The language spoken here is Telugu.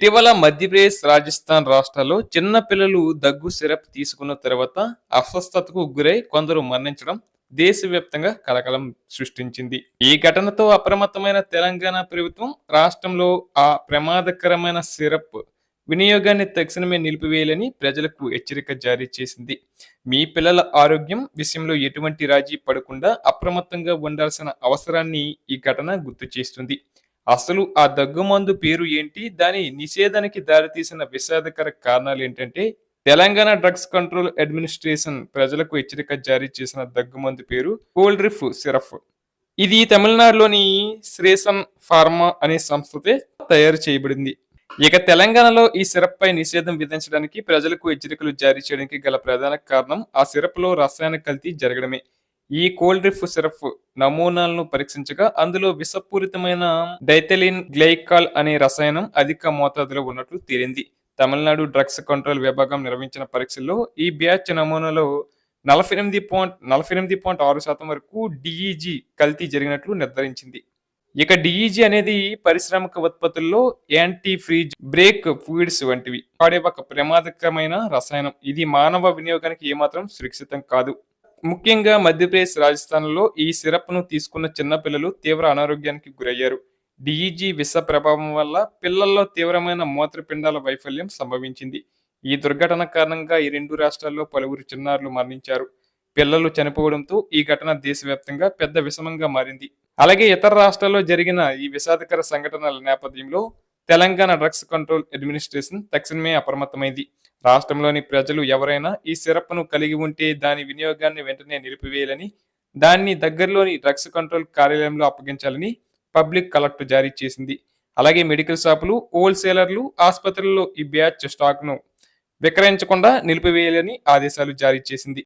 ఇటీవల మధ్యప్రదేశ్ రాజస్థాన్ రాష్ట్రాల్లో చిన్న పిల్లలు దగ్గు సిరప్ తీసుకున్న తర్వాత అస్వస్థతకు గురై కొందరు మరణించడం దేశవ్యాప్తంగా కలకలం సృష్టించింది. ఈ ఘటనతో అప్రమత్తమైన తెలంగాణ ప్రభుత్వం రాష్ట్రంలో ఆ ప్రమాదకరమైన సిరప్ వినియోగాన్ని తక్షణమే నిలిపివేయాలని ప్రజలకు హెచ్చరిక జారీ చేసింది. మీ పిల్లల ఆరోగ్యం విషయంలో ఎటువంటి రాజీ పడకుండా అప్రమత్తంగా ఉండాల్సిన అవసరాన్ని ఈ ఘటన గుర్తు చేస్తుంది. అసలు ఆ దగ్గుమందు పేరు ఏంటి? దాని నిషేధానికి దారితీసిన విషాదకర కారణాలు ఏంటంటే తెలంగాణ డ్రగ్స్ కంట్రోల్ అడ్మినిస్ట్రేషన్ ప్రజలకు హెచ్చరిక జారీ చేసిన దగ్గుమందు పేరు కోల్డ్రిఫ్ సిరఫ్. ఇది తమిళనాడులోని శ్రేసన్ ఫార్మా అనే సంస్థతే తయారు చేయబడింది. ఇక తెలంగాణలో ఈ సిరప్ పై నిషేధం విధించడానికి ప్రజలకు హెచ్చరికలు జారీ చేయడానికి గల ప్రధాన కారణం ఆ సిరప్లో రసాయన కల్తీ జరగడమే. ఈ కోల్డ్ డ్రిఫ్ సిరప్ నమూనాలను పరీక్షించగా అందులో విషపూరితమైన డైథెలిన్ గ్లైకాల్ అనే రసాయనం అధిక మోతాదులో ఉన్నట్లు తేలింది. తమిళనాడు డ్రగ్స్ కంట్రోల్ విభాగం నిర్వహించిన పరీక్షల్లో ఈ బ్యాచ్ నమూనాలో నలభై ఎనిమిది పాయింట్ నలభై ఎనిమిది పాయింట్ ఆరు శాతం వరకు డిఈజీ కల్తీ జరిగినట్లు నిర్ధారించింది. ఇక డిఈజీ అనేది పారిశ్రామిక ఉత్పత్తుల్లో యాంటీ ఫ్రీజ్ బ్రేక్ ఫ్లూయిడ్స్ వంటివి. వాడే ఒక ప్రమాదకరమైన రసాయనం. ఇది మానవ వినియోగానికి ఏమాత్రం సురక్షితం కాదు. ముఖ్యంగా మధ్యప్రదేశ్ రాజస్థాన్లో ఈ సిరప్ను తీసుకున్న చిన్నపిల్లలు తీవ్ర అనారోగ్యానికి గురయ్యారు. డిఈజీ విష ప్రభావం వల్ల పిల్లల్లో తీవ్రమైన మూత్రపిండాల వైఫల్యం సంభవించింది. ఈ దుర్ఘటన కారణంగా ఈ రెండు రాష్ట్రాల్లో పలువురు చిన్నారులు మరణించారు. పిల్లలు చనిపోవడంతో ఈ ఘటన దేశవ్యాప్తంగా పెద్ద విషమంగా మారింది. అలాగే ఇతర రాష్ట్రాల్లో జరిగిన ఈ విషాదకర సంఘటనల నేపథ్యంలో తెలంగాణ డ్రగ్స్ కంట్రోల్ అడ్మినిస్ట్రేషన్ తక్షణమే అప్రమత్తమైంది. రాష్ట్రంలోని ప్రజలు ఎవరైనా ఈ సిరప్ను కలిగి ఉంటే దాని వినియోగాన్ని వెంటనే నిలిపివేయాలని దాన్ని దగ్గరలోని డ్రగ్స్ కంట్రోల్ కార్యాలయంలో అప్పగించాలని పబ్లిక్ కలెక్టర్ జారీ చేసింది. అలాగే మెడికల్ షాపులు హోల్సేలర్లు ఆసుపత్రుల్లో ఈ బ్యాచ్ స్టాక్ను విక్రయించకుండా నిలిపివేయాలని ఆదేశాలు జారీ చేసింది.